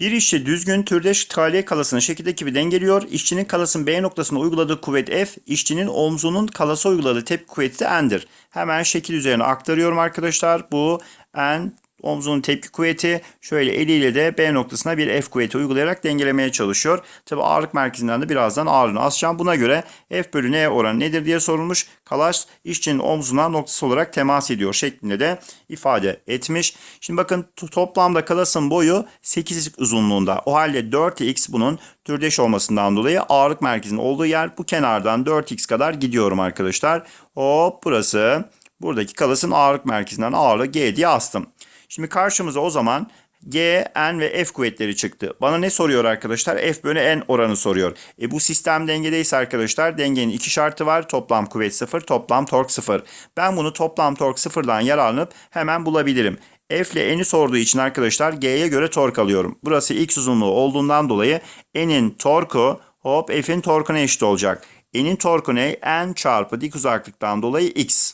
Bir işçi düzgün türde KL kalasını şekildeki gibi dengeliyor. İşçinin kalasının B noktasına uyguladığı kuvvet F, işçinin omzunun kalasa uyguladığı tepki kuvveti de N'dir. Hemen şekil üzerine aktarıyorum arkadaşlar. Bu N omzunun tepki kuvveti şöyle eliyle de B noktasına bir F kuvveti uygulayarak dengelemeye çalışıyor. Tabi ağırlık merkezinden de birazdan ağırlığını asacağım. Buna göre F bölü N oranı nedir diye sorulmuş. Kalas işçinin omzuna noktası olarak temas ediyor şeklinde de ifade etmiş. Şimdi bakın toplamda kalasın boyu 8 uzunluğunda. O halde 4x bunun türdeş olmasından dolayı ağırlık merkezinin olduğu yer bu kenardan 4x kadar gidiyorum arkadaşlar. Hop burası buradaki kalasın ağırlık merkezinden ağırlığı G diye astım. Şimdi karşımıza o zaman G, N ve F kuvvetleri çıktı. Bana ne soruyor arkadaşlar? F bölü N oranı soruyor. E bu sistem dengedeyse arkadaşlar dengenin iki şartı var. Toplam kuvvet 0, toplam tork 0. Ben bunu toplam tork 0'dan yararlanıp hemen bulabilirim. F ile N'i sorduğu için arkadaşlar G'ye göre tork alıyorum. Burası X uzunluğu olduğundan dolayı N'in torku hop F'in torkuna eşit olacak. N'in torku ne? N çarpı dik uzaklıktan dolayı X.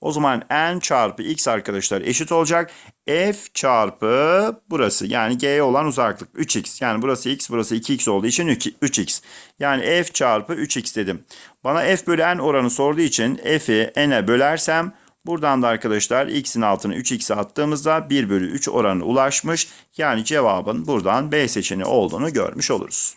O zaman n çarpı x arkadaşlar eşit olacak. f çarpı burası yani g'ye olan uzaklık 3x. Yani burası x burası 2x olduğu için 3x. Yani f çarpı 3x dedim. Bana f bölü n oranı sorduğu için f'i n'e bölersem buradan da arkadaşlar x'in altına 3x'e attığımızda 1 bölü 3 oranı ulaşmış. Yani cevabın buradan B seçeneği olduğunu görmüş oluruz.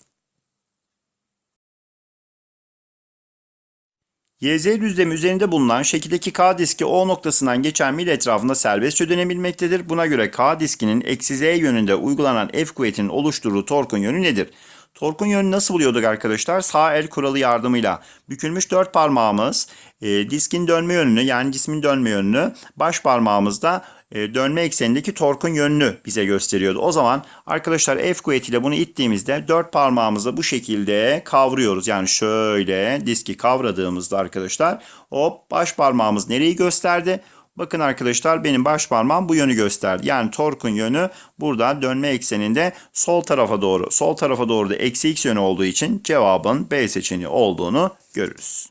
YZ düzlemi üzerinde bulunan şekildeki K diski O noktasından geçen mil etrafında serbestçe dönebilmektedir. Buna göre K diskinin eksi Z yönünde uygulanan F kuvvetinin oluşturduğu torkun yönü nedir? Torkun yönünü nasıl buluyorduk arkadaşlar? Sağ el kuralı yardımıyla bükülmüş dört parmağımız e, diskin dönme yönünü yani cismin dönme yönünü baş parmağımızda dönme eksenindeki torkun yönünü bize gösteriyordu. O zaman arkadaşlar F kuvvetiyle bunu ittiğimizde dört parmağımızla bu şekilde kavruyoruz. Yani şöyle diski kavradığımızda arkadaşlar hop baş parmağımız nereyi gösterdi? Bakın arkadaşlar benim baş parmağım bu yönü gösterdi. Yani torkun yönü burada dönme ekseninde sol tarafa doğru. Sol tarafa doğru da eksi x yönü olduğu için cevabın B seçeneği olduğunu görürüz.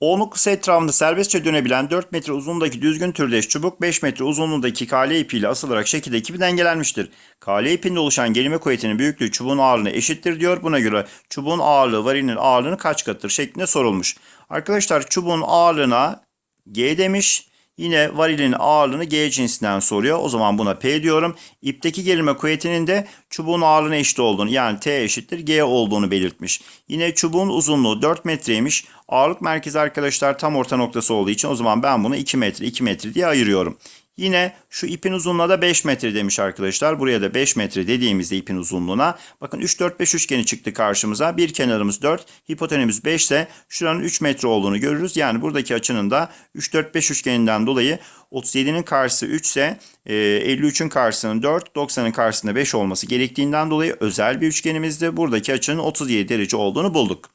O noktası etrafında serbestçe dönebilen 4 metre uzunluğundaki düzgün türdeş çubuk 5 metre uzunluğundaki kale ipiyle asılarak şekildeki gibi dengelenmiştir. Kale ipinde oluşan gerilme kuvvetinin büyüklüğü çubuğun ağırlığına eşittir diyor. Buna göre çubuğun ağırlığı varilinin ağırlığını kaç katıdır şeklinde sorulmuş. Arkadaşlar çubuğun ağırlığına G demiş. Yine varilin ağırlığını G cinsinden soruyor. O zaman buna P diyorum. İpteki gerilme kuvvetinin de çubuğun ağırlığına eşit olduğunu yani T eşittir G olduğunu belirtmiş. Yine çubuğun uzunluğu 4 metreymiş. Ağırlık merkezi arkadaşlar tam orta noktası olduğu için o zaman ben bunu 2 metre 2 metre diye ayırıyorum. Yine şu ipin uzunluğuna da 5 metre demiş arkadaşlar. Buraya da 5 metre dediğimizde ipin uzunluğuna. Bakın 3 4 5 üçgeni çıktı karşımıza. Bir kenarımız 4, hipotenüs 5 ise şuranın 3 metre olduğunu görürüz. Yani buradaki açının da 3 4 5 üçgeninden dolayı 37'nin karşısı 3 ise 53'ün karşısının 4, 90'ın karşısında 5 olması gerektiğinden dolayı özel bir üçgenimizde buradaki açının 37 derece olduğunu bulduk.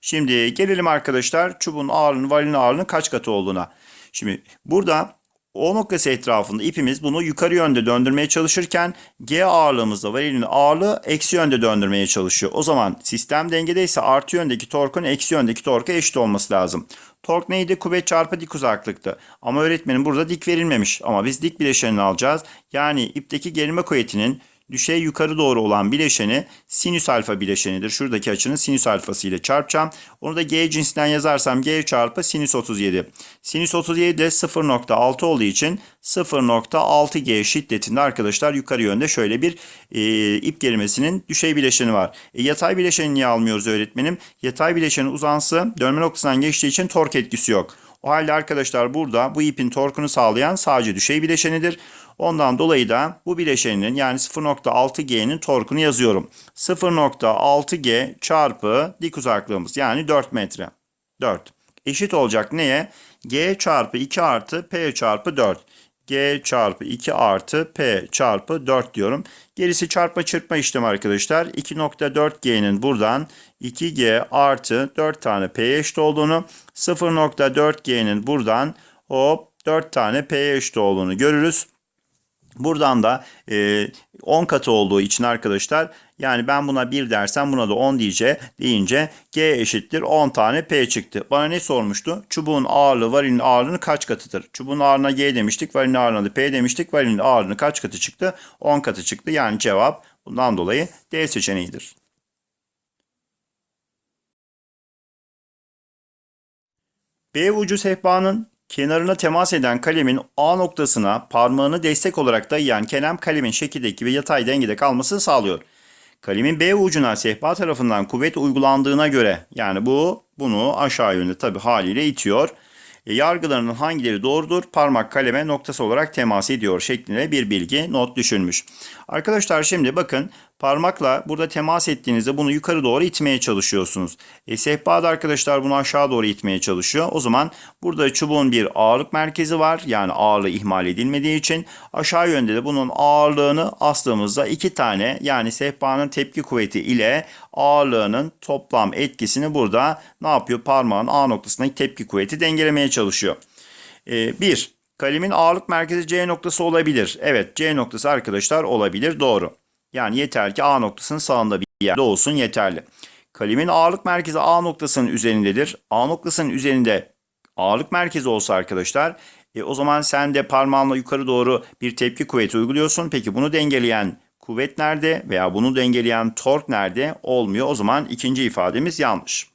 Şimdi gelelim arkadaşlar çubuğun ağırlığının varilin ağırlığının kaç katı olduğuna. Şimdi burada o noktası etrafında ipimiz bunu yukarı yönde döndürmeye çalışırken G ağırlığımızda varilin ağırlığı eksi yönde döndürmeye çalışıyor. O zaman sistem dengedeyse artı yöndeki torkun eksi yöndeki torka eşit olması lazım. Tork neydi? Kuvvet çarpı dik uzaklıktı. Ama öğretmenin burada dik verilmemiş. Ama biz dik bileşenini alacağız. Yani ipteki gerilme kuvvetinin düşey yukarı doğru olan bileşeni sinüs alfa bileşenidir. Şuradaki açının sinüs alfası ile çarpacağım. Onu da G cinsinden yazarsam G çarpı sinüs 37. Sinüs 37 de 0.6 olduğu için 0.6G şiddetinde arkadaşlar yukarı yönde şöyle bir e, ip gerilmesinin düşey bileşeni var. E, yatay bileşeni niye almıyoruz öğretmenim? Yatay bileşenin uzansı dönme noktasından geçtiği için tork etkisi yok. O halde arkadaşlar burada bu ipin torkunu sağlayan sadece düşey bileşenidir. Ondan dolayı da bu bileşeninin yani 0.6G'nin torkunu yazıyorum. 0.6G çarpı dik uzaklığımız yani 4 metre. 4. Eşit olacak neye? G çarpı 2 artı P çarpı 4. G çarpı 2 artı P çarpı 4 diyorum. Gerisi çarpma çırpma işlemi arkadaşlar. 2.4G'nin buradan 2G artı 4 tane P'ye eşit olduğunu 0.4G'nin buradan hop 4 tane P'ye eşit olduğunu görürüz. Buradan da e, 10 katı olduğu için arkadaşlar yani ben buna 1 dersem buna da 10 diyece deyince G eşittir 10 tane P çıktı. Bana ne sormuştu? Çubuğun ağırlığı varilin ağırlığının kaç katıdır? Çubuğun ağırlığına G demiştik, varilin ağırlığına da P demiştik. Varilin ağırlığını kaç katı çıktı? 10 katı çıktı. Yani cevap bundan dolayı D seçeneğidir. B ucu sehpanın kenarına temas eden kalemin A noktasına parmağını destek olarak dayayan kenem kalemin şekildeki ve yatay dengede kalmasını sağlıyor. Kalemin B ucuna sehpa tarafından kuvvet uygulandığına göre yani bu bunu aşağı yönde tabi haliyle itiyor. E, yargılarının hangileri doğrudur? Parmak kaleme noktası olarak temas ediyor şeklinde bir bilgi not düşülmüş. Arkadaşlar şimdi bakın parmakla burada temas ettiğinizde bunu yukarı doğru itmeye çalışıyorsunuz. E, sehpa da arkadaşlar bunu aşağı doğru itmeye çalışıyor. O zaman burada çubuğun bir ağırlık merkezi var. Yani ağırlığı ihmal edilmediği için aşağı yönde de bunun ağırlığını astığımızda iki tane yani sehpanın tepki kuvveti ile ağırlığının toplam etkisini burada ne yapıyor? Parmağın A noktasındaki tepki kuvveti dengelemeye çalışıyor. 1. Kalemin ağırlık merkezi C noktası olabilir. Evet C noktası arkadaşlar olabilir. Doğru. Yani yeter ki A noktasının sağında bir yerde olsun yeterli. Kalemin ağırlık merkezi A noktasının üzerindedir. A noktasının üzerinde ağırlık merkezi olsa arkadaşlar e, o zaman sen de parmağınla yukarı doğru bir tepki kuvveti uyguluyorsun. Peki bunu dengeleyen kuvvet nerede veya bunu dengeleyen tork nerede? Olmuyor. O zaman ikinci ifademiz yanlış.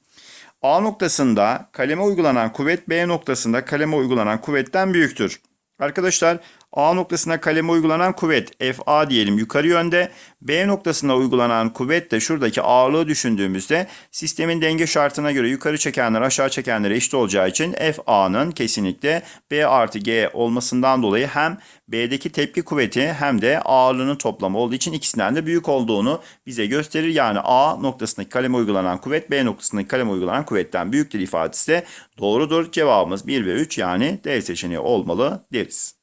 A noktasında kaleme uygulanan kuvvet B noktasında kaleme uygulanan kuvvetten büyüktür. Arkadaşlar A noktasına kaleme uygulanan kuvvet FA diyelim yukarı yönde. B noktasına uygulanan kuvvet de şuradaki ağırlığı düşündüğümüzde sistemin denge şartına göre yukarı çekenler aşağı çekenlere eşit olacağı için FA'nın kesinlikle B artı G olmasından dolayı hem B'deki tepki kuvveti hem de ağırlığının toplamı olduğu için ikisinden de büyük olduğunu bize gösterir. Yani A noktasındaki kaleme uygulanan kuvvet B noktasındaki kaleme uygulanan kuvvetten büyüktür ifadesi de doğrudur. Cevabımız 1 ve 3 yani D seçeneği olmalı deriz.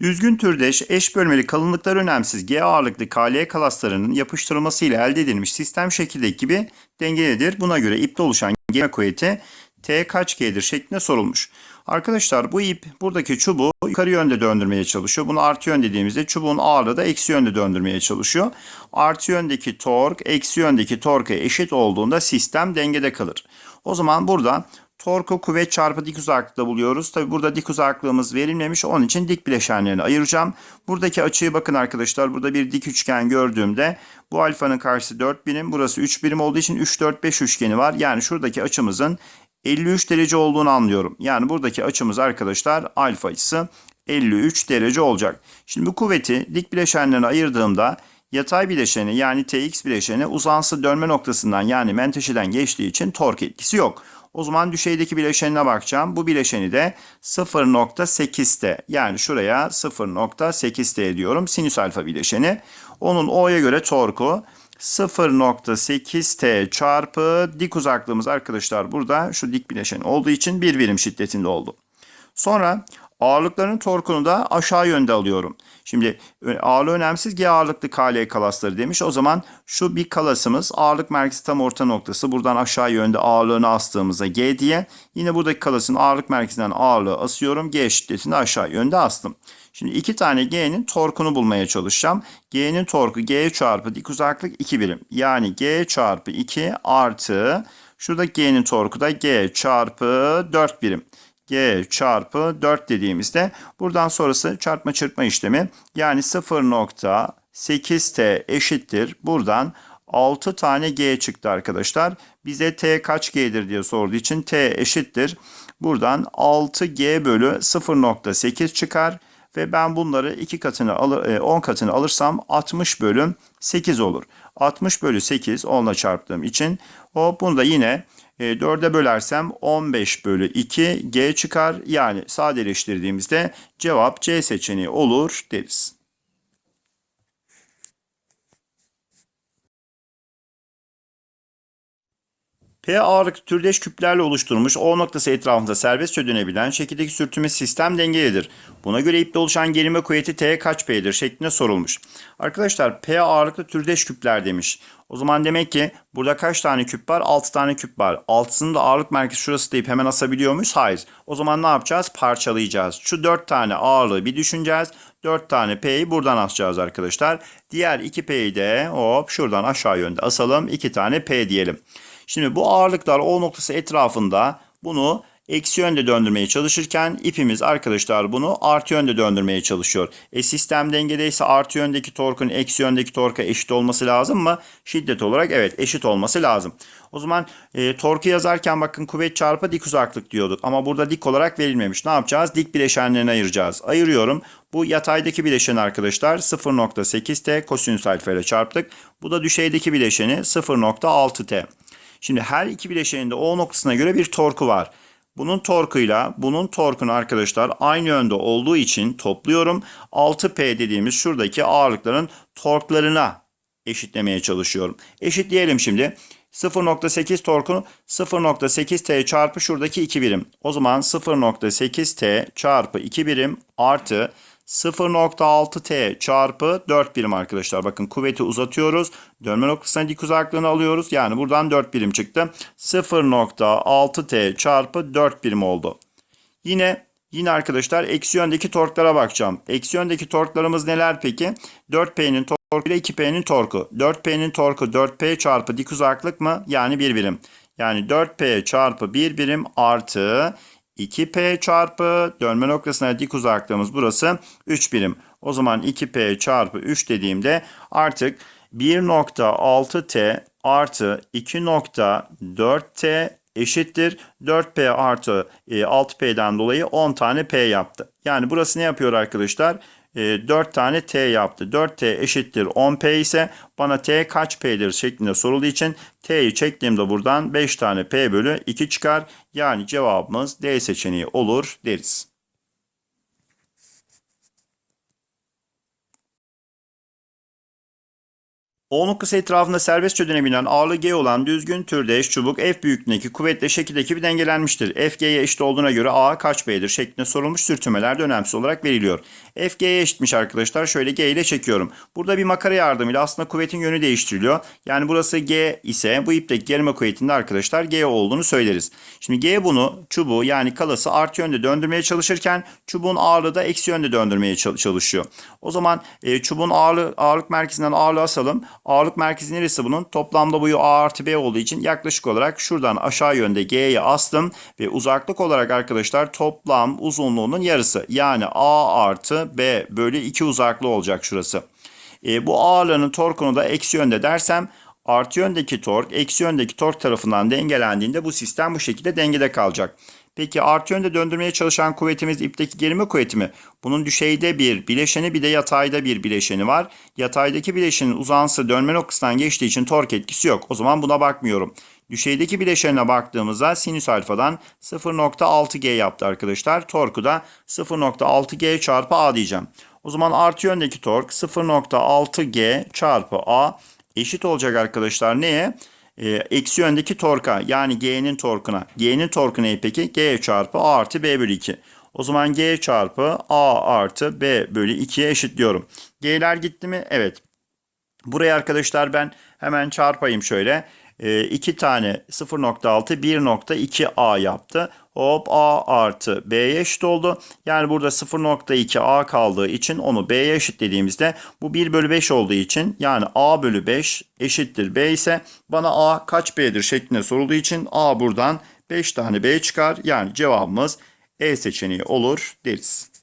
Düzgün türdeş eş bölmeli kalınlıklar önemsiz G ağırlıklı KL kalaslarının yapıştırılmasıyla elde edilmiş sistem şekildeki gibi dengelidir. Buna göre ipte oluşan G kuvveti T kaç G'dir şeklinde sorulmuş. Arkadaşlar bu ip buradaki çubuğu yukarı yönde döndürmeye çalışıyor. Bunu artı yön dediğimizde çubuğun ağırlığı da eksi yönde döndürmeye çalışıyor. Artı yöndeki tork eksi yöndeki torka eşit olduğunda sistem dengede kalır. O zaman burada torku kuvvet çarpı dik uzaklıkta buluyoruz. Tabi burada dik uzaklığımız verilmemiş. Onun için dik bileşenlerini ayıracağım. Buradaki açıyı bakın arkadaşlar. Burada bir dik üçgen gördüğümde bu alfanın karşısı 4 birim. Burası 3 birim olduğu için 3, 4, 5 üçgeni var. Yani şuradaki açımızın 53 derece olduğunu anlıyorum. Yani buradaki açımız arkadaşlar alfa açısı 53 derece olacak. Şimdi bu kuvveti dik bileşenlerine ayırdığımda yatay bileşeni yani Tx bileşeni uzansı dönme noktasından yani menteşeden geçtiği için tork etkisi yok. O zaman düşeydeki bileşenine bakacağım. Bu bileşeni de 0.8'te yani şuraya 0.8'te diyorum. Sinüs alfa bileşeni. Onun O'ya göre torku 0.8T çarpı dik uzaklığımız arkadaşlar burada şu dik bileşen olduğu için bir birim şiddetinde oldu. Sonra ağırlıkların torkunu da aşağı yönde alıyorum. Şimdi ağırlığı önemsiz G ağırlıklı KL kalasları demiş. O zaman şu bir kalasımız ağırlık merkezi tam orta noktası. Buradan aşağı yönde ağırlığını astığımızda G diye. Yine buradaki kalasın ağırlık merkezinden ağırlığı asıyorum. G şiddetini aşağı yönde astım. Şimdi iki tane G'nin torkunu bulmaya çalışacağım. G'nin torku G çarpı dik uzaklık 2 birim. Yani G çarpı 2 artı şurada G'nin torku da G çarpı 4 birim. G çarpı 4 dediğimizde buradan sonrası çarpma çırpma işlemi yani 0.8T eşittir. Buradan 6 tane G çıktı arkadaşlar. Bize T kaç G'dir diye sorduğu için T eşittir. Buradan 6G bölü 0.8 çıkar ve ben bunları 2 katını alır, 10 katını alırsam 60 bölü 8 olur. 60 bölü 8 10'la çarptığım için o bunu da yine 4'e bölersem 15 bölü 2 G çıkar. Yani sadeleştirdiğimizde cevap C seçeneği olur deriz. P ağırlıklı türdeş küplerle oluşturulmuş O noktası etrafında serbestçe dönebilen şekildeki sürtünme sistem dengelidir. Buna göre ipte oluşan gerilme kuvveti T kaç P'dir şeklinde sorulmuş. Arkadaşlar P ağırlıklı türdeş küpler demiş. O zaman demek ki burada kaç tane küp var? 6 tane küp var. Altısının da ağırlık merkezi şurası deyip hemen asabiliyor muyuz? Hayır. O zaman ne yapacağız? Parçalayacağız. Şu 4 tane ağırlığı bir düşüneceğiz. 4 tane P'yi buradan asacağız arkadaşlar. Diğer 2 P'yi de hop şuradan aşağı yönde asalım. 2 tane P diyelim. Şimdi bu ağırlıklar O noktası etrafında bunu eksi yönde döndürmeye çalışırken ipimiz arkadaşlar bunu artı yönde döndürmeye çalışıyor. E sistem dengedeyse artı yöndeki torkun eksi yöndeki torka eşit olması lazım mı? Şiddet olarak evet eşit olması lazım. O zaman e, torku yazarken bakın kuvvet çarpı dik uzaklık diyorduk. Ama burada dik olarak verilmemiş. Ne yapacağız? Dik bileşenlerini ayıracağız. Ayırıyorum. Bu yataydaki bileşen arkadaşlar 0.8T kosinüs alfa ile çarptık. Bu da düşeydeki bileşeni 0.6T. Şimdi her iki bileşenin de O noktasına göre bir torku var. Bunun torkuyla bunun torkunu arkadaşlar aynı yönde olduğu için topluyorum. 6P dediğimiz şuradaki ağırlıkların torklarına eşitlemeye çalışıyorum. Eşitleyelim şimdi. 0.8 torkunu 0.8T çarpı şuradaki 2 birim. O zaman 0.8T çarpı 2 birim artı 0.6T çarpı 4 birim arkadaşlar. Bakın kuvveti uzatıyoruz. Dönme noktasına dik uzaklığını alıyoruz. Yani buradan 4 birim çıktı. 0.6T çarpı 4 birim oldu. Yine Yine arkadaşlar eksi yöndeki torklara bakacağım. Eksi yöndeki torklarımız neler peki? 4P'nin torku ile 2P'nin torku. 4P'nin torku 4P çarpı dik uzaklık mı? Yani 1 birim. Yani 4P çarpı 1 birim artı 2P çarpı dönme noktasına dik uzaklığımız burası 3 birim. O zaman 2P çarpı 3 dediğimde artık 1.6T artı 2.4T eşittir 4P artı 6P'den dolayı 10 tane P yaptı. Yani burası ne yapıyor arkadaşlar? 4 tane T yaptı. 4T eşittir 10P ise bana T kaç P'dir şeklinde sorulduğu için T'yi çektiğimde buradan 5 tane P bölü 2 çıkar. Yani cevabımız D seçeneği olur deriz. O noktası etrafında serbestçe dönebilen ağırlığı G olan düzgün türde eş çubuk F büyüklüğündeki kuvvetle şekildeki bir dengelenmiştir. F G'ye eşit olduğuna göre A kaç B'dir şeklinde sorulmuş sürtünmeler de önemsiz olarak veriliyor. F G'ye eşitmiş arkadaşlar. Şöyle G ile çekiyorum. Burada bir makara yardımıyla aslında kuvvetin yönü değiştiriliyor. Yani burası G ise bu ipteki gerilme kuvvetinde arkadaşlar G olduğunu söyleriz. Şimdi G bunu çubuğu yani kalası artı yönde döndürmeye çalışırken çubuğun ağırlığı da eksi yönde döndürmeye çalışıyor. O zaman e, çubuğun ağırlığı, ağırlık merkezinden ağırlığı asalım. Ağırlık merkezi neresi bunun? Toplamda boyu A artı B olduğu için yaklaşık olarak şuradan aşağı yönde G'ye astım. Ve uzaklık olarak arkadaşlar toplam uzunluğunun yarısı. Yani A artı B bölü 2 uzaklığı olacak şurası. E, bu ağırlığının torkunu da eksi yönde dersem artı yöndeki tork eksi yöndeki tork tarafından dengelendiğinde bu sistem bu şekilde dengede kalacak. Peki artı yönde döndürmeye çalışan kuvvetimiz ipteki gerilme kuvveti mi? Bunun düşeyde bir bileşeni bir de yatayda bir bileşeni var. Yataydaki bileşenin uzantısı dönme noktasından geçtiği için tork etkisi yok. O zaman buna bakmıyorum. Düşeydeki bileşenine baktığımızda sinüs alfadan 0.6G yaptı arkadaşlar. Torku da 0.6G çarpı A diyeceğim. O zaman artı yöndeki tork 0.6G çarpı A eşit olacak arkadaşlar neye? E, eksi yöndeki torka yani G'nin torkuna. G'nin torku ne peki? G çarpı A artı B bölü 2. O zaman G çarpı A artı B bölü 2'ye eşitliyorum. G'ler gitti mi? Evet. Buraya arkadaşlar ben hemen çarpayım şöyle. 2 tane 0.6 1.2a yaptı. Hop a artı b'ye eşit oldu. Yani burada 0.2 a kaldığı için onu b'ye eşitlediğimizde bu 1 bölü 5 olduğu için yani a bölü 5 eşittir b ise bana a kaç b'dir şeklinde sorulduğu için a buradan 5 tane b çıkar. Yani cevabımız E seçeneği olur deriz.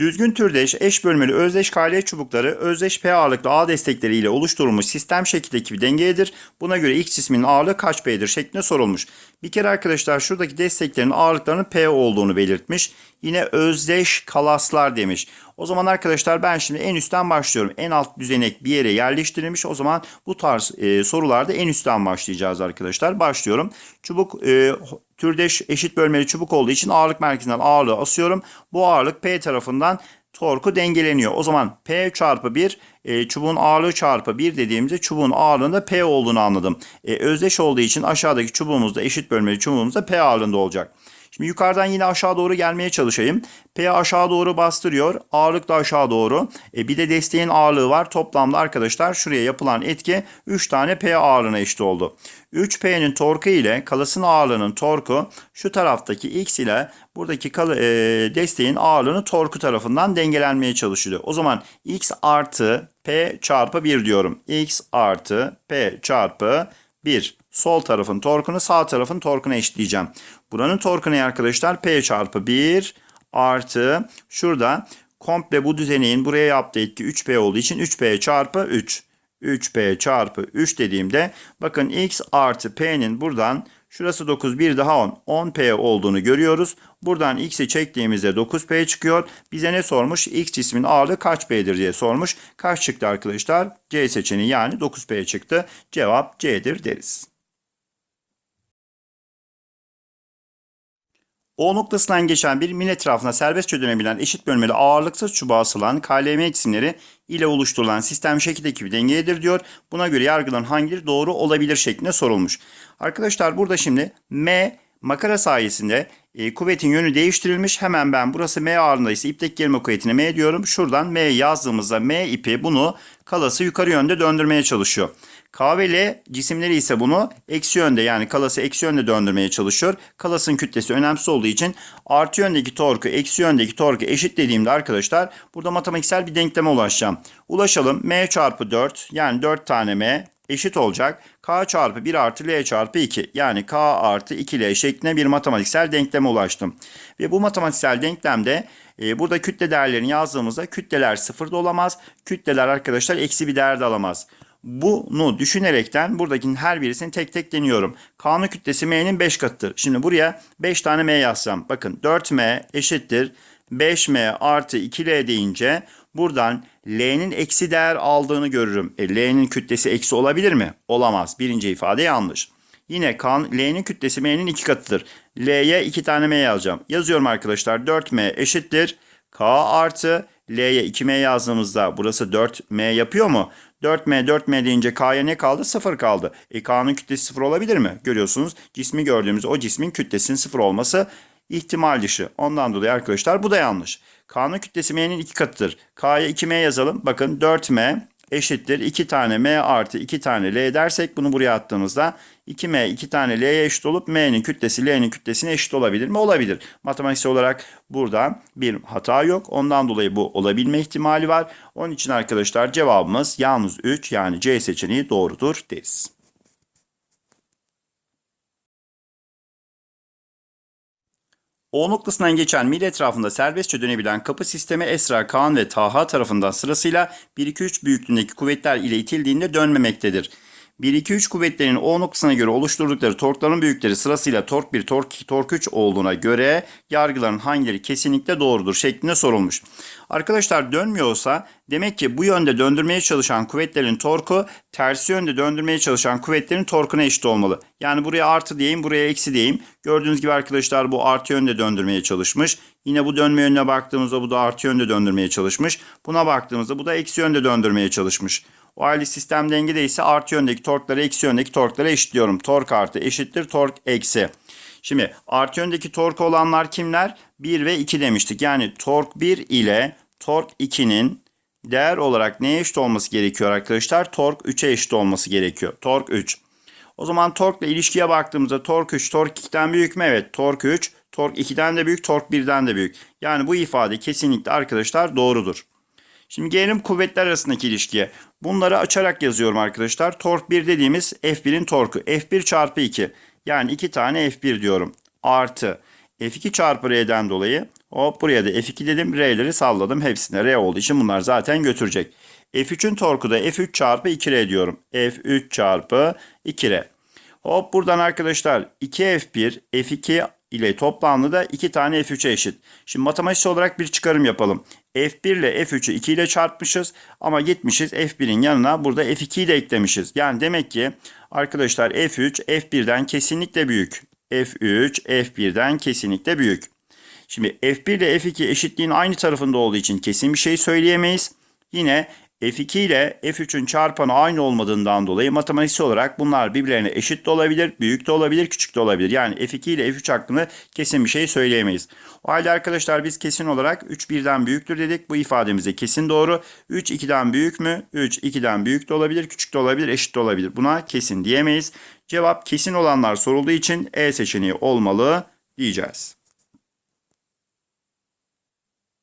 Düzgün türdeş, eş bölmeli özdeş KL çubukları özdeş P ağırlıklı A destekleri ile oluşturulmuş sistem şeklindeki bir dengedir. Buna göre X cisminin ağırlığı kaç P'dir şeklinde sorulmuş. Bir kere arkadaşlar şuradaki desteklerin ağırlıklarının P olduğunu belirtmiş. Yine özdeş kalaslar demiş. O zaman arkadaşlar ben şimdi en üstten başlıyorum. En alt düzenek bir yere yerleştirilmiş. O zaman bu tarz e, sorularda en üstten başlayacağız arkadaşlar. Başlıyorum. Çubuk e, türdeş eşit bölmeli çubuk olduğu için ağırlık merkezinden ağırlığı asıyorum. Bu ağırlık P tarafından torku dengeleniyor. O zaman P çarpı 1 e, çubuğun ağırlığı çarpı 1 dediğimizde çubuğun ağırlığında P olduğunu anladım. E, özdeş olduğu için aşağıdaki çubuğumuz da eşit bölmeli çubuğumuz da P ağırlığında olacak. Şimdi yukarıdan yine aşağı doğru gelmeye çalışayım. P aşağı doğru bastırıyor. Ağırlık da aşağı doğru. E, bir de desteğin ağırlığı var. Toplamda arkadaşlar şuraya yapılan etki 3 tane P ağırlığına eşit oldu. 3P'nin torku ile kalasın ağırlığının torku şu taraftaki X ile buradaki kal- e, desteğin ağırlığının torku tarafından dengelenmeye çalışılıyor. O zaman X artı P çarpı 1 diyorum. X artı P çarpı 1. Sol tarafın torkunu sağ tarafın torkuna eşitleyeceğim. Buranın torku ne arkadaşlar? P çarpı 1 artı şurada komple bu düzeneğin buraya yaptığı etki 3P olduğu için 3P çarpı 3. 3P çarpı 3 dediğimde bakın X artı P'nin buradan şurası 9 bir daha 10 10P olduğunu görüyoruz. Buradan X'i çektiğimizde 9P çıkıyor. Bize ne sormuş? X cismin ağırlığı kaç P'dir diye sormuş. Kaç çıktı arkadaşlar? C seçeneği yani 9P çıktı. Cevap C'dir deriz. O noktasından geçen bir mil etrafına serbestçe dönebilen eşit bölmeli ağırlıksız çubuğa asılan KLM cisimleri ile oluşturulan sistem şekildeki bir dengedir diyor. Buna göre yargıların hangileri doğru olabilir şeklinde sorulmuş. Arkadaşlar burada şimdi M makara sayesinde e, kuvvetin yönü değiştirilmiş. Hemen ben burası M ağırlığında ise ipteki gerilme kuvvetine M diyorum. Şuradan M yazdığımızda M ipi bunu kalası yukarı yönde döndürmeye çalışıyor. K ve L cisimleri ise bunu eksi yönde yani kalası eksi yönde döndürmeye çalışıyor. Kalasın kütlesi önemsiz olduğu için artı yöndeki torku eksi yöndeki torku eşitlediğimde arkadaşlar burada matematiksel bir denkleme ulaşacağım. Ulaşalım M çarpı 4 yani 4 tane M eşit olacak. K çarpı 1 artı L çarpı 2 yani K artı 2L şeklinde bir matematiksel denkleme ulaştım. Ve bu matematiksel denklemde e, burada kütle değerlerini yazdığımızda kütleler sıfırda olamaz. Kütleler arkadaşlar eksi bir değer de alamaz. Bunu düşünerekten buradakinin her birisini tek tek deniyorum. K'nın kütlesi M'nin 5 katıdır. Şimdi buraya 5 tane M yazsam. Bakın 4M eşittir. 5M artı 2L deyince buradan L'nin eksi değer aldığını görürüm. E, L'nin kütlesi eksi olabilir mi? Olamaz. Birinci ifade yanlış. Yine K'nın L'nin kütlesi M'nin 2 katıdır. L'ye 2 tane M yazacağım. Yazıyorum arkadaşlar. 4M eşittir. K artı L'ye 2M yazdığımızda burası 4M yapıyor mu? 4M 4M deyince K'ya ne kaldı? 0 kaldı. E K'nın kütlesi 0 olabilir mi? Görüyorsunuz cismi gördüğümüz o cismin kütlesinin 0 olması ihtimal dışı. Ondan dolayı arkadaşlar bu da yanlış. K'nın kütlesi M'nin 2 katıdır. K'ya 2M yazalım. Bakın 4M eşittir 2 tane M artı 2 tane L dersek bunu buraya attığımızda 2M 2 tane L'ye eşit olup M'nin kütlesi L'nin kütlesine eşit olabilir mi? Olabilir. Matematiksel olarak burada bir hata yok. Ondan dolayı bu olabilme ihtimali var. Onun için arkadaşlar cevabımız yalnız 3 yani C seçeneği doğrudur deriz. O noktasından geçen mil etrafında serbestçe dönebilen kapı sistemi Esra, Kaan ve Taha tarafından sırasıyla 1-2-3 büyüklüğündeki kuvvetler ile itildiğinde dönmemektedir. 1-2-3 kuvvetlerinin O noktasına göre oluşturdukları torkların büyükleri sırasıyla tork 1, tork 2, tork 3 olduğuna göre yargıların hangileri kesinlikle doğrudur şeklinde sorulmuş. Arkadaşlar dönmüyorsa demek ki bu yönde döndürmeye çalışan kuvvetlerin torku tersi yönde döndürmeye çalışan kuvvetlerin torkuna eşit olmalı. Yani buraya artı diyeyim buraya eksi diyeyim. Gördüğünüz gibi arkadaşlar bu artı yönde döndürmeye çalışmış. Yine bu dönme yönüne baktığımızda bu da artı yönde döndürmeye çalışmış. Buna baktığımızda bu da eksi yönde döndürmeye çalışmış. O halde sistem dengede ise artı yöndeki torkları eksi yöndeki torkları eşitliyorum. Tork artı eşittir tork eksi. Şimdi artı yöndeki tork olanlar kimler? 1 ve 2 demiştik. Yani tork 1 ile tork 2'nin değer olarak neye eşit olması gerekiyor arkadaşlar? Tork 3'e eşit olması gerekiyor. Tork 3. O zaman torkla ilişkiye baktığımızda tork 3 tork 2'den büyük mü? Evet tork 3 tork 2'den de büyük tork 1'den de büyük. Yani bu ifade kesinlikle arkadaşlar doğrudur. Şimdi gelelim kuvvetler arasındaki ilişkiye. Bunları açarak yazıyorum arkadaşlar. Tork 1 dediğimiz F1'in torku. F1 çarpı 2. Yani 2 tane F1 diyorum. Artı F2 çarpı R'den dolayı hop buraya da F2 dedim. R'leri salladım. Hepsine R olduğu için bunlar zaten götürecek. F3'ün torku da F3 çarpı 2R diyorum. F3 çarpı 2R. Hop buradan arkadaşlar 2F1 F2 ile toplamlı da 2 tane F3'e eşit. Şimdi matematiksel olarak bir çıkarım yapalım. F1 ile F3'ü 2 ile çarpmışız ama gitmişiz F1'in yanına burada F2'yi de eklemişiz. Yani demek ki arkadaşlar F3 F1'den kesinlikle büyük. F3 F1'den kesinlikle büyük. Şimdi F1 ile F2 eşitliğin aynı tarafında olduğu için kesin bir şey söyleyemeyiz. Yine F2 ile F3'ün çarpanı aynı olmadığından dolayı matematiksel olarak bunlar birbirlerine eşit de olabilir, büyük de olabilir, küçük de olabilir. Yani F2 ile F3 hakkında kesin bir şey söyleyemeyiz. O halde arkadaşlar biz kesin olarak 3 birden büyüktür dedik. Bu ifademize kesin doğru. 3 2'den büyük mü? 3 2'den büyük de olabilir, küçük de olabilir, eşit de olabilir. Buna kesin diyemeyiz. Cevap kesin olanlar sorulduğu için E seçeneği olmalı diyeceğiz.